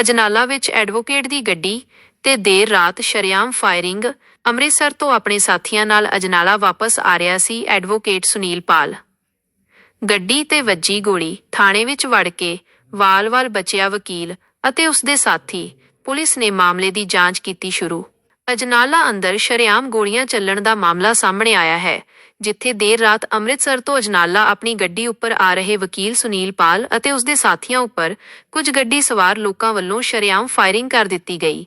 ਅਜਨਾਲਾ ਵਿੱਚ ਐਡਵੋਕੇਟ ਦੀ ਗੱਡੀ ਤੇ ਦੇਰ ਰਾਤ ਸ਼ਰੇਆਮ ਫਾਇਰਿੰਗ ਅੰਮ੍ਰਿਤਸਰ ਤੋਂ ਆਪਣੇ ਸਾਥੀਆਂ ਨਾਲ ਅਜਨਾਲਾ ਵਾਪਸ ਆ ਰਿਹਾ ਸੀ ਐਡਵੋਕੇਟ ਸੁਨੀਲ ਪਾਲ। ਗੱਡੀ ਤੇ ਵੱਜੀ ਗੋਲੀ, ਥਾਣੇ ਵਿੱਚ ਵੜ ਕੇ ਵਾਲ-ਵਾਲ ਬਚਿਆ ਵਕੀਲ ਅਤੇ ਉਸ ਦੇ ਸਾਥੀ। ਪੁਲਿਸ ਨੇ ਮਾਮਲੇ ਦੀ ਜਾਂਚ ਕੀਤੀ ਸ਼ੁਰੂ। ਅਜਨਾਲਾ ਅੰਦਰ ਸ਼ਰੇਆਮ ਗੋਲੀਆਂ ਚੱਲਣ ਦਾ ਮਾਮਲਾ ਸਾਹਮਣੇ ਆਇਆ ਹੈ। ਜਿੱਥੇ ਦੇਰ ਰਾਤ ਅੰਮ੍ਰਿਤਸਰ ਤੋਂ ਅਜਨਾਲਾ ਆਪਣੀ ਗੱਡੀ ਉੱਪਰ ਆ ਰਹੇ ਵਕੀਲ ਸੁਨੀਲ ਪਾਲ ਅਤੇ ਉਸ ਦੇ ਸਾਥੀਆਂ ਉੱਪਰ ਕੁਝ ਗੱਡੀ ਸਵਾਰ ਲੋਕਾਂ ਵੱਲੋਂ ਸ਼ਰੇਆਮ ਫਾਇਰਿੰਗ ਕਰ ਦਿੱਤੀ ਗਈ।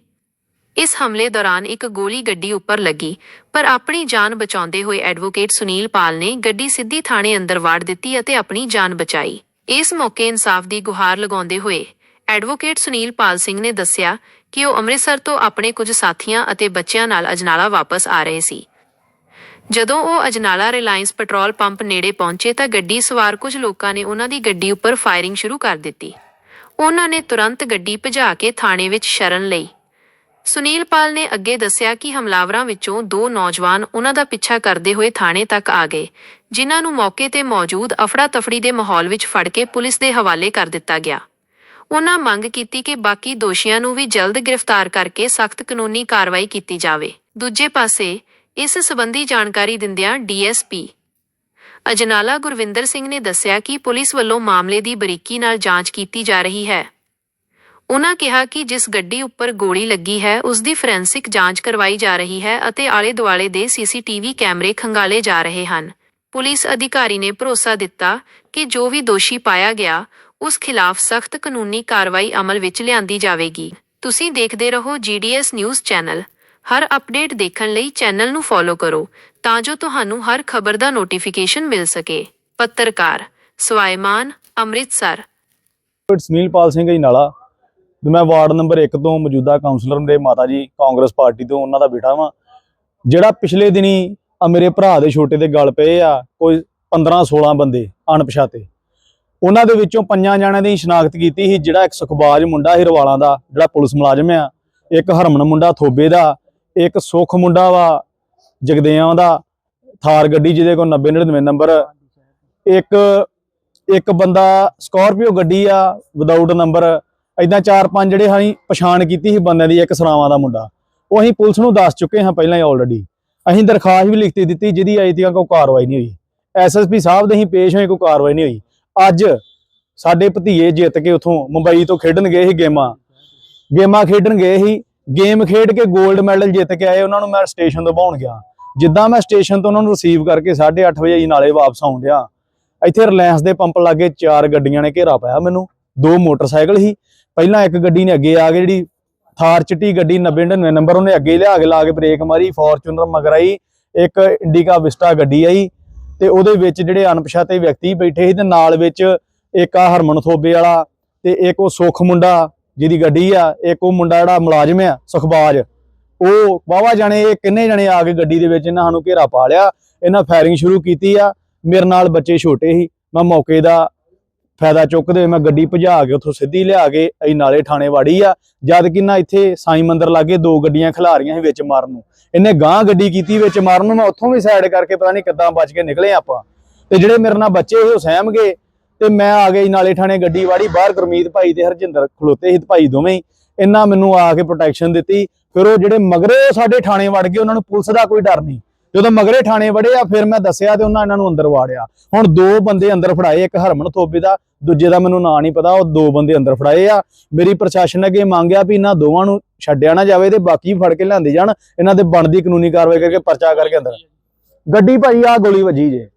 ਇਸ ਹਮਲੇ ਦੌਰਾਨ ਇੱਕ ਗੋਲੀ ਗੱਡੀ ਉੱਪਰ ਲੱਗੀ, ਪਰ ਆਪਣੀ ਜਾਨ ਬਚਾਉਂਦੇ ਹੋਏ ਐਡਵੋਕੇਟ ਸੁਨੀਲ ਪਾਲ ਨੇ ਗੱਡੀ ਸਿੱਧੀ ਥਾਣੇ ਅੰਦਰ ਵਾੜ ਦਿੱਤੀ ਅਤੇ ਆਪਣੀ ਜਾਨ ਬਚਾਈ। ਇਸ ਮੌਕੇ ਇਨਸਾਫ ਦੀ ਗੁਹਾਰ ਲਗਾਉਂਦੇ ਹੋਏ ਐਡਵੋਕੇਟ ਸੁਨੀਲ ਪਾਲ ਸਿੰਘ ਨੇ ਦੱਸਿਆ ਕਿ ਉਹ ਅੰਮ੍ਰਿਤਸਰ ਤੋਂ ਆਪਣੇ ਕੁਝ ਸਾਥੀਆਂ ਅਤੇ ਬੱਚਿਆਂ ਨਾਲ ਅਜਨਾਲਾ ਵਾਪਸ ਆ ਰਹੇ ਸੀ। ਜਦੋਂ ਉਹ ਅਜਨਾਲਾ ਰਿਲਾਇੰਸ ਪੈਟਰੋਲ ਪੰਪ ਨੇੜੇ ਪਹੁੰਚੇ ਤਾਂ ਗੱਡੀ ਸਵਾਰ ਕੁਝ ਲੋਕਾਂ ਨੇ ਉਹਨਾਂ ਦੀ ਗੱਡੀ ਉੱਪਰ ਫਾਇਰਿੰਗ ਸ਼ੁਰੂ ਕਰ ਦਿੱਤੀ। ਉਹਨਾਂ ਨੇ ਤੁਰੰਤ ਗੱਡੀ ਭਜਾ ਕੇ ਥਾਣੇ ਵਿੱਚ ਸ਼ਰਨ ਲਈ। ਸੁਨੀਲ ਪਾਲ ਨੇ ਅੱਗੇ ਦੱਸਿਆ ਕਿ ਹਮਲਾਵਰਾਂ ਵਿੱਚੋਂ ਦੋ ਨੌਜਵਾਨ ਉਹਨਾਂ ਦਾ ਪਿੱਛਾ ਕਰਦੇ ਹੋਏ ਥਾਣੇ ਤੱਕ ਆ ਗਏ, ਜਿਨ੍ਹਾਂ ਨੂੰ ਮੌਕੇ ਤੇ ਮੌਜੂਦ ਅਫੜਾ ਤਫੜੀ ਦੇ ਮਾਹੌਲ ਵਿੱਚ ਫੜ ਕੇ ਪੁਲਿਸ ਦੇ ਹਵਾਲੇ ਕਰ ਦਿੱਤਾ ਗਿਆ। ਉਹਨਾਂ ਮੰਗ ਕੀਤੀ ਕਿ ਬਾਕੀ ਦੋਸ਼ੀਆਂ ਨੂੰ ਵੀ ਜਲਦ ਗ੍ਰਿਫਤਾਰ ਕਰਕੇ ਸਖਤ ਕਾਨੂੰਨੀ ਕਾਰਵਾਈ ਕੀਤੀ ਜਾਵੇ। ਦੂਜੇ ਪਾਸੇ ਇਸ ਸਬੰਧੀ ਜਾਣਕਾਰੀ ਦਿੰਦਿਆਂ ਡੀਐਸਪੀ ਅਜਨਾਲਾ ਗੁਰਵਿੰਦਰ ਸਿੰਘ ਨੇ ਦੱਸਿਆ ਕਿ ਪੁਲਿਸ ਵੱਲੋਂ ਮਾਮਲੇ ਦੀ ਬਰੀਕੀ ਨਾਲ ਜਾਂਚ ਕੀਤੀ ਜਾ ਰਹੀ ਹੈ। ਉਨ੍ਹਾਂ ਕਿਹਾ ਕਿ ਜਿਸ ਗੱਡੀ ਉੱਪਰ ਗੋਲੀ ਲੱਗੀ ਹੈ, ਉਸ ਦੀ ਫੋਰੈਂਸਿਕ ਜਾਂਚ ਕਰਵਾਈ ਜਾ ਰਹੀ ਹੈ ਅਤੇ ਆਲੇ-ਦੁਆਲੇ ਦੇ ਸੀਸੀਟੀਵੀ ਕੈਮਰੇ ਖੰਗਾਲੇ ਜਾ ਰਹੇ ਹਨ। ਪੁਲਿਸ ਅਧਿਕਾਰੀ ਨੇ ਭਰੋਸਾ ਦਿੱਤਾ ਕਿ ਜੋ ਵੀ ਦੋਸ਼ੀ ਪਾਇਆ ਗਿਆ, ਉਸ ਖਿਲਾਫ ਸਖਤ ਕਾਨੂੰਨੀ ਕਾਰਵਾਈ ਅਮਲ ਵਿੱਚ ਲਿਆਂਦੀ ਜਾਵੇਗੀ। ਤੁਸੀਂ ਦੇਖਦੇ ਰਹੋ GDS ਨਿਊਜ਼ ਚੈਨਲ। ਹਰ ਅਪਡੇਟ ਦੇਖਣ ਲਈ ਚੈਨਲ ਨੂੰ ਫੋਲੋ ਕਰੋ, ਤਾਂ ਜੋ ਤੁਹਾਨੂੰ ਹਰ ਖਬਰ ਦਾ ਨੋਟੀਫਿਕੇਸ਼ਨ ਮਿਲ ਸਕੇ। ਪੱਤਰਕਾਰ ਸਵਾਈਮਾਨ ਅੰਮ੍ਰਿਤਸਰ। ਐਡਵੋਕੇਟ ਸਿੰਘ ਜੀ ਨਾਲਾ ਮੈਂ ਵਾਰਡ ਨੰਬਰ 1 ਤੋਂ ਮੌਜੂਦਾ ਕਾਉਂਸਲਰ ਦੇ ਮਾਤਾ ਜੀ, ਕਾਂਗਰਸ ਪਾਰਟੀ ਤੋਂ ਉਹਨਾਂ ਦਾ ਬੇਟਾ ਵਾਂ। ਜਿਹੜਾ ਪਿਛਲੇ ਦਿਨੀ ਮੇਰੇ ਭਰਾ ਦੇ ਛੋਟੇ ਦੇ ਗਲ ਪਏ ਆ, ਕੋਈ 15 16 ਬੰਦੇ ਅਣਪਛਾਤੇ। ਉਹਨਾਂ ਦੇ ਵਿੱਚੋਂ ਪੰਜਾਂ ਜਣਿਆਂ ਦੀ ਸ਼ਨਾਖਤ ਕੀਤੀ ਸੀ, ਜਿਹੜਾ ਇੱਕ ਸੁਖਬਾਜ ਮੁੰਡਾ ਸੀ ਰਵਾਲਾਂ ਦਾ, ਜਿਹੜਾ ਪੁਲਿਸ ਮੁਲਾਜ਼ਮ ਆ, ਇੱਕ ਹਰਮਨ ਮੁੰਡਾ, ਥੋਬੇ ਦਾ ਇੱਕ ਸੁਖ ਮੁੰਡਾ ਵਾ, ਜਗਦਿਆਂ ਦਾ, ਥਾਰ ਗੱਡੀ ਜਿਹਦੇ ਕੋਲ 90 99 ਨੰਬਰ। ਇੱਕ ਇੱਕ ਬੰਦਾ ਸਕਾਰਪੀਓ ਗੱਡੀ ਆ ਵਿਦਆਊਟ ਨੰਬਰ ਇਦਾਂ ਚਾਰ ਪੰਜ ਜਿਹੜੇ ਹਾਂ ਪਛਾਣ ਕੀਤੀ ਸੀ ਬੰਦਿਆਂ ਦੀ, ਇੱਕ ਸਰਾਵਾਂ ਦਾ ਮੁੰਡਾ। ਉਹ ਅਸੀਂ ਪੁਲਿਸ ਨੂੰ ਦੱਸ ਚੁੱਕੇ ਹਾਂ ਪਹਿਲਾਂ ਹੀ ਆਲਰੇਡੀ ਅਸੀਂ ਦਰਖਾਸਤ ਵੀ ਲਿਖਤੀ ਦਿੱਤੀ, ਜਿਹਦੀ ਅਜੇ ਤੱਕ ਕੋਈ ਕਾਰਵਾਈ ਨਹੀਂ ਹੋਈ। ਐਸਐਸਪੀ ਸਾਹਿਬ ਦੇ ਅਸੀਂ ਪੇਸ਼ ਹੋਏ, ਕੋਈ ਕਾਰਵਾਈ ਨਹੀਂ ਹੋਈ। ਅੱਜ ਸਾਡੇ ਭਤੀਏ ਜਿੱਤ ਕੇ ਉਥੋਂ ਮੁੰਬਈ ਤੋਂ ਖੇਡਣ ਗਏ ਸੀ ਗੇਮਾਂ। ਗੇਮਾਂ ਖੇਡਣ ਗਏ ਸੀ। ਗੇਮ ਖੇਡ ਕੇ 골ਡ ਮੈਡਲ ਜਿੱਤ ਕੇ ਆਏ, ਉਹਨਾਂ ਨੂੰ ਮੈਂ ਸਟੇਸ਼ਨ ਤੋਂ ਬਾਉਣ ਗਿਆ। ਜਿੱਦਾਂ ਮੈਂ ਸਟੇਸ਼ਨ ਤੋਂ ਉਹਨਾਂ ਨੂੰ ਰਿਸੀਵ ਕਰਕੇ 8:30 ਵਜੇ ਨਾਲੇ ਵਾਪਸ ਆਉਣ ਡਿਆ। ਇੱਥੇ ਰਿਲਾਇੰਸ ਦੇ ਪੰਪ ਲਾਗੇ ਚਾਰ ਗੱਡੀਆਂ ਨੇ ਘੇਰਾ ਪਾਇਆ ਮੈਨੂੰ। ਦੋ ਮੋਟਰਸਾਈਕਲ ਸੀ। ਪਹਿਲਾਂ ਇੱਕ ਗੱਡੀ ਨੇ ਅੱਗੇ ਆ ਕੇ ਜਿਹੜੀ ਥਾਰ ਚਿੱਟੀ ਗੱਡੀ 90 99 ਨੰਬਰ ਉਹਨੇ ਅੱਗੇ ਲਿਆ ਕੇ ਲਾ ਕੇ ਬ੍ਰੇਕ ਮਾਰੀ ਫੋਰਚੂਨਰ ਮਗਰ ਆਈ। ਇੱਕ ਇੰਡੀਕਾ ਵਿਸਟਾ ਗੱਡੀ ਆਈ ਤੇ ਉਹਦੇ ਵਿੱਚ ਜਿਹੜੇ ਅਣਪਛਾਤੇ ਵਿਅਕਤੀ ਬੈਠੇ ਸੀ ਤੇ ਨਾਲ ਵਿੱਚ ਇੱਕ ਆ ਹਰਮਨ ਥੋਬੇ ਵਾਲਾ ਤੇ ਇੱਕ ਉਹ ਸੁਖ ਮੁੰਡਾ ਜਿਹਦੀ ਗੱਡੀ ਆ, ਇੱਕ ਉਹ ਮੁੰਡਾ ਜਿਹੜਾ ਮੁਲਾਜ਼ਮ ਆ, ਸੁਖਬਾਜ। ਉਹ ਵਾਵਾ ਜਾਣੇ, ਇਹ ਕਿੰਨੇ ਜਣੇ ਆ ਕੇ ਗੱਡੀ ਦੇ ਵਿੱਚ ਇਹਨਾਂ ਸਾਨੂੰ ਘੇਰਾ ਪਾ ਲਿਆ, ਇਹਨਾਂ ਫਾਇਰਿੰਗ ਸ਼ੁਰੂ ਕੀਤੀ ਆ। ਮੇਰੇ ਨਾਲ ਬੱਚੇ ਛੋਟੇ ਸੀ, ਮੈਂ ਮੌਕੇ ਦਾ ਫਾਇਦਾ ਚੁੱਕਦੇ ਹੋਏ ਮੈਂ ਗੱਡੀ ਭਜਾ ਕੇ ਉੱਥੋਂ ਸਿੱਧੀ ਲਿਆ ਕੇ ਅਸੀਂ ਨਾਲੇ ਥਾਣੇ ਵਾੜੀ ਆ। ਜਦ ਕਿ ਨਾ ਇੱਥੇ ਸਾਈ ਮੰਦਰ ਲਾਗੇ ਦੋ ਗੱਡੀਆਂ ਖਿਲਾਰੀਆਂ ਸੀ ਵਿੱਚ ਮਾਰਨ ਨੂੰ। ਇਹਨੇ ਗਾਂ ਗੱਡੀ ਕੀਤੀ ਵਿੱਚ ਮਾਰਨ ਨੂੰ, ਮੈਂ ਉੱਥੋਂ ਵੀ ਸਾਈਡ ਕਰਕੇ ਪਤਾ ਨਹੀਂ ਕਿੱਦਾਂ ਬਚ ਕੇ ਨਿਕਲੇ ਆਪਾਂ। ਤੇ ਜਿਹੜੇ ਮੇਰੇ ਨਾਲ ਬੱਚੇ ਸੀ, ਉਹ ਸਹਿਮ ਗਏ। ਤੇ ਮੈਂ ਆ ਗਈ ਨਾਲੇ ਥਾਣੇ ਗੱਡੀ ਵਾੜੀ, ਬਾਹਰ ਗੁਰਮੀਤ ਭਾਈ ਤੇ ਹਰਜਿੰਦਰ ਖਲੋਤੇ ਸੀ ਭਾਈ ਦੋਵੇਂ ਇਹਨਾਂ ਮੈਨੂੰ ਆ ਕੇ ਪ੍ਰੋਟੈਕਸ਼ਨ ਦਿੱਤੀ। ਫਿਰ ਉਹ ਜਿਹੜੇ ਮਗਰੇ ਸਾਡੇ ਥਾਣੇ ਵੜ ਗਏ, ਉਹਨਾਂ ਨੂੰ ਪੁਲਿਸ ਦਾ ਕੋਈ ਡਰ ਨਹੀਂ। ਜਦੋਂ ਮਗਰੇ ਥਾਣੇ ਵੜੇ ਆ ਫਿਰ ਮੈਂ ਦੱਸਿਆ ਤੇ ਉਹਨਾਂ ਇਹਨਾਂ ਨੂੰ ਅੰਦਰ ਵਾੜਿਆ। ਹੁਣ ਦੋ ਬੰਦੇ ਅੰਦਰ ਫੜਾਏ, ਇੱਕ ਹਰਮਨ ਥੋਬੇ ਦਾ, ਦੂਜੇ ਦਾ ਮੈਨੂੰ ਨਾਂ ਨਹੀਂ ਪਤਾ, ਉਹ ਦੋ ਬੰਦੇ ਅੰਦਰ ਫੜਾਏ ਆ। ਮੇਰੀ ਪ੍ਰਸ਼ਾਸਨ ਅੱਗੇ ਮੰਗਿਆ ਵੀ ਇਹਨਾਂ ਦੋਵਾਂ ਨੂੰ ਛੱਡਿਆ ਨਾ ਜਾਵੇ ਤੇ ਬਾਕੀ ਫੜ ਕੇ ਲਿਆਂਦੇ ਜਾਣ। ਇਹਨਾਂ ਦੇ ਬਣਦੀ ਕਾਨੂੰਨੀ ਕਾਰਵਾਈ ਕਰਕੇ ਪਰਚਾ ਕਰਕੇ ਅੰਦਰ। ਗੱਡੀ ਭਾਈ ਆ ਗੋਲੀ ਵੱਜੀ ਜੇ।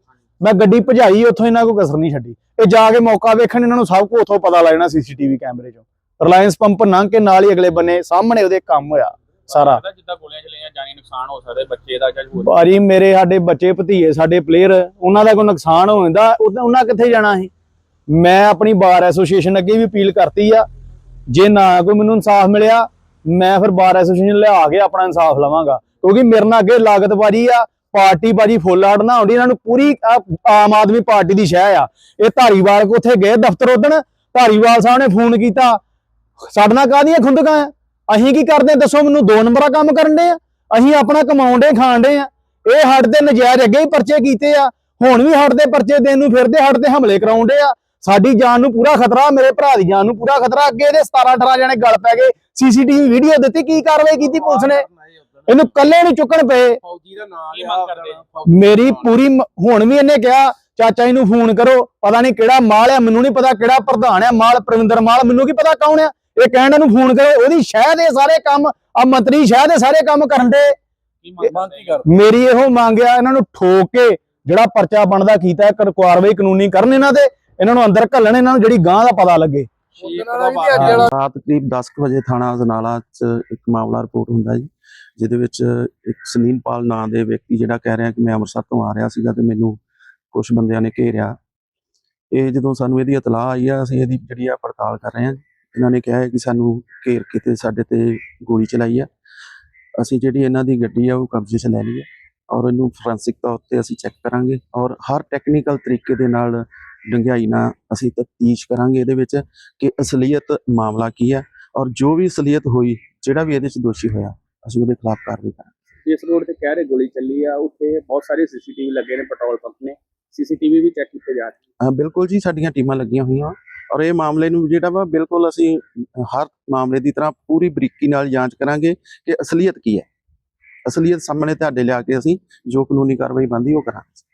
ਮੈਂ ਗੱਡੀ ਭਜਾਈ, ਉੱਥੋਂ ਇਹਨਾਂ ਕੋ ਕਸਰ ਨਹੀਂ ਛੱਡੀ। ਇਹ ਜਾ ਕੇ ਮੌਕਾ ਵੇਖਣ ਇਹਨਾਂ ਨੂੰ ਸਭ ਕੁਝ ਉੱਥੋਂ ਪਤਾ ਲੱਗ ਜਾਣਾ ਸੀਸੀਟੀਵੀ ਕੈਮਰੇ ਚੋਂ। ਰਿਲਾਇੰਸ ਪੰਪ ਲੰਘ ਕੇ ਨਾਲ ਹੀ ਅਗਲੇ ਬੰਨੇ ਸਾਹਮਣੇ ਉਹਦੇ ਕੰਮ ਹੋਇਆ ਸਾਰਾ। ਪਤਾ ਜਿੱਦਾਂ ਗੋਲੀਆਂ ਚਲੀਆਂ ਜਾਨੀ ਨੁਕਸਾਨ ਹੋ ਸਕਦਾ ਬੱਚੇ ਦਾ ਜਾਂ ਹੋਰ ਭਾਜੀ ਮੇਰੇ ਸਾਡੇ ਬੱਚੇ ਭਤੀਏ ਸਾਡੇ ਪਲੇਅਰ ਉਹਨਾਂ ਦਾ ਕੋਈ ਨੁਕਸਾਨ ਹੋ ਜਾਂਦਾ ਉਹ- ਉਹਨਾਂ ਕਿੱਥੇ ਜਾਣਾ ਸੀ? ਮੈਂ ਆਪਣੀ ਬਾਰ ਐਸੋਸੀਏਸ਼ਨ ਅੱਗੇ ਵੀ ਅਪੀਲ ਕਰਤੀ ਆ ਜੇ ਨਾ ਕੋਈ ਮੈਨੂੰ ਇਨਸਾਫ ਮਿਲਿਆ ਮੈਂ ਫਿਰ ਬਾਰ ਐਸੋਸੀਏਸ਼ਨ ਲਿਆ ਕੇ ਆਪਣਾ ਇਨਸਾਫ ਲਵਾਂਗਾ। ਕਿਉਂਕਿ ਮੇਰੇ ਨਾਲ ਅੱਗੇ ਲਾਗਤ ਬਾਜੀ ਆ ਪਾਰਟੀ ਬਾਜੀ ਫੁੱਲ ਆੜਨਾ ਹੁੰਦੀ ਇਹਨਾਂ ਨੂੰ ਪੂਰੀ ਆਮ ਆਦਮੀ ਪਾਰਟੀ ਦੀ ਸ਼ਹਿ ਆ। ਇਹ ਧਾਰੀਵਾਲ ਕੋ ਉੱਥੇ ਗਏ ਦਫ਼ਤਰ ਉਦਣ, ਧਾਰੀਵਾਲ ਸਾਹਿਬ ਨੇ ਫੋਨ ਕੀਤਾ, ਸਾਡੇ ਨਾਲ ਖੁੰਦਕਾਂ ਆ? ਅਸੀਂ ਕੀ ਕਰਦੇ ਦੱਸੋ ਮੈਨੂੰ ਦੋ ਨੰਬਰਾ ਕੰਮ ਕਰਨ ਦੇ ਆ। ਅਸੀਂ ਆਪਣਾ ਕਮਾਉਂਦੇ ਖਾਣ ਦੇ ਆ। ਇਹ ਹੱਟ ਦੇ ਨਜਾਇਜ਼ ਅੱਗੇ ਹੀ ਪਰਚੇ ਕੀਤੇ ਆ। ਹੁਣ ਵੀ ਹੱਟ ਦੇ ਪਰਚੇ ਦੇਣ ਨੂੰ ਫਿਰਦੇ ਹੱਟ ਤੇ ਹਮਲੇ ਕਰਾਉਂਦੇ ਆ। ਸਾਡੀ ਜਾਨ ਨੂੰ ਪੂਰਾ ਖਤਰਾ, ਮੇਰੇ ਭਰਾ ਦੀ ਜਾਨ ਨੂੰ ਪੂਰਾ ਖਤਰਾ। ਅੱਗੇ ਇਹਦੇ 17 18 ਜਣੇ ਗਲ ਪੈ ਗਏ। ਸੀਸੀਟੀਵੀ ਵੀਡੀਓ ਦਿੱਤੀ, ਕੀ ਕਾਰਵਾਈ ਕੀਤੀ ਪੁਲਿਸ ਨੇ? ਇਹਨੂੰ ਕੱਲੇ ਨੂੰ ਚੁੱਕਣ ਪਏ। ਫੌਜੀ ਦਾ ਨਾਮ ਕੀ ਮੰਗ ਕਰਦੇ? ਮੇਰੀ ਪੂਰੀ ਮ- ਹੁਣ ਵੀ ਇਹਨੇ ਕਿਹਾ ਚਾਚਾ ਜੀ ਨੂੰ ਫੋਨ ਕਰੋ ਪਤਾ ਨਹੀਂ ਕਿਹੜਾ ਮਾਲ ਆ ਮੈਨੂੰ ਨਹੀਂ ਪਤਾ ਕਿਹੜਾ ਪ੍ਰਧਾਨ ਆ ਮਾਲ ਪ੍ਰਵਿੰਦਰ ਮਾਲ ਮੈਨੂੰ ਕੀ ਪਤਾ ਕੌਣ ਆ ਇਹ ਕਹਿਣ ਨੂੰ ਫੋਨ ਕਰੋ ਉਹਦੀ ਸ਼ਹਿ ਦੇ ਸਾਰੇ ਕੰਮ ਆ ਮੰਤਰੀ ਸ਼ਹਿ ਦੇ ਸਾਰੇ ਕੰਮ ਕਰਨ ਦੇ। ਕੀ ਮੰਗ ਕਰਦੇ? ਮੇਰੀ ਇਹੋ ਮੰਗ ਆ ਇਹਨਾਂ ਨੂੰ ਠੋਕ ਕੇ ਜਿਹੜਾ ਪਰਚਾ ਬਣਦਾ ਕੀਤਾ ਹੈ, ਕਰ- ਕਾਰਵਾਈ ਕਾਨੂੰਨੀ ਕਰਨ ਇਹਨਾਂ ਦੇ ਇਹਨਾਂ ਨੂੰ ਅੰਦਰ ਘੱਲਣ ਇਹਨਾਂ ਨੂੰ ਜਿਹੜੀ ਗਾਂ ਦਾ ਪਤਾ ਲੱਗੇ। ਰਾਤ ਕਰੀਬ 10 ਕੁ ਵਜੇ ਥਾਣਾ ਅਜਨਾਲਾ 'ਚ ਇੱਕ ਮਾਮਲਾ ਰਿਪੋਰਟ ਹੁੰਦਾ ਜੀ ਜਿਹਦੇ ਵਿੱਚ ਇੱਕ ਸੁਨੀਲ ਪਾਲ ਨਾਂ ਦੇ ਵਿਅਕਤੀ ਜਿਹੜਾ ਕਹਿ ਰਿਹਾ ਕਿ ਮੈਂ ਅੰਮ੍ਰਿਤਸਰ ਤੋਂ ਆ ਰਿਹਾ ਸੀਗਾ ਤੇ ਮੈਨੂੰ ਕੁਝ ਬੰਦਿਆਂ ਨੇ ਘੇਰਿਆ। ਇਹ ਜਦੋਂ ਸਾਨੂੰ ਇਹਦੀ ਇਤਲਾਹ ਆਈ ਆ ਅਸੀਂ ਇਹਦੀ ਜਿਹੜੀ ਆ ਪੜਤਾਲ ਕਰ ਰਹੇ ਹਾਂ ਇਹਨਾਂ ਨੇ ਕਿਹਾ ਹੈ ਕਿ ਸਾਨੂੰ ਘੇਰ ਕੇ ਤੇ ਸਾਡੇ ਤੇ ਗੋਲੀ ਚਲਾਈ ਆ। ਅਸੀਂ ਜਿਹੜੀ ਇਹਨਾਂ ਦੀ ਗੱਡੀ ਆ ਉਹ ਕਬਜ਼ੇ 'ਚ ਲੈ ਲਈ ਹੈ ਔਰ ਇਹਨੂੰ ਫੋਰੈਂਸਿਕ ਤੌਰ ਤੇ ਅਸੀਂ ਚੈੱਕ ਕਰਾਂਗੇ ਔਰ ਹਰ ਟੈਕਨੀਕਲ ਤਰੀਕੇ ਦੇ ਨਾਲ ਡੰਗਾਈ ਨਾਲ ਅਸੀਂ ਤਫਤੀਸ਼ ਕਰਾਂਗੇ ਇਹਦੇ ਵਿੱਚ ਕਿ ਅਸਲੀਅਤ ਮਾਮਲਾ ਕੀ ਹੈ ਔਰ ਜੋ ਵੀ ਅਸਲੀਅਤ ਹੋਈ ਜਿਹੜਾ ਵੀ ਇਹਦੇ ਵਿੱਚ ਦੋਸ਼ੀ ਹੋਇਆ ਅਸੀਂ ਉਹਦੇ ਖਿਲਾਫ ਕਾਰਵਾਈ ਕਰਾਂਗੇ। ਜਿਸ ਰੋਡ ਤੇ ਕਹਿ ਰਹੇ ਗੋਲੀ ਚੱਲੀ ਆ ਉੱਥੇ ਬਹੁਤ ਸਾਰੇ ਸੀਸੀਟੀਵੀ ਲੱਗੇ ਨੇ ਪੈਟਰੋਲ ਪੰਪ ਨੇ। ਸੀਸੀਟੀਵੀ ਵੀ ਚੈੱਕ ਕੀਤੇ ਜਾ ਰਹੇ ਅਹ ਬਿਲਕੁਲ ਜੀ ਸਾਡੀਆਂ ਟੀਮਾਂ ਲੱਗੀਆਂ ਹੋਈਆਂ ਔਰ ਇਹ ਮਾਮਲੇ ਨੂੰ ਜਿਹੜਾ ਵਾ ਬਿਲਕੁਲ ਅਸੀਂ ਹਰ ਮਾਮਲੇ ਦੀ ਤਰ੍ਹਾਂ ਪੂਰੀ ਬਰੀਕੀ ਨਾਲ ਜਾਂਚ ਕਰਾਂਗੇ ਕਿ ਅਸਲੀਅਤ ਕੀ ਹੈ। ਅਸਲੀਅਤ ਸਾਹਮਣੇ ਤੁਹਾਡੇ ਲਿਆ ਕੇ ਅਸੀਂ ਜੋ ਕਾਨੂੰਨੀ ਕਾਰਵਾਈ ਬਣਦੀ ਉਹ ਕਰਾਂਗੇ।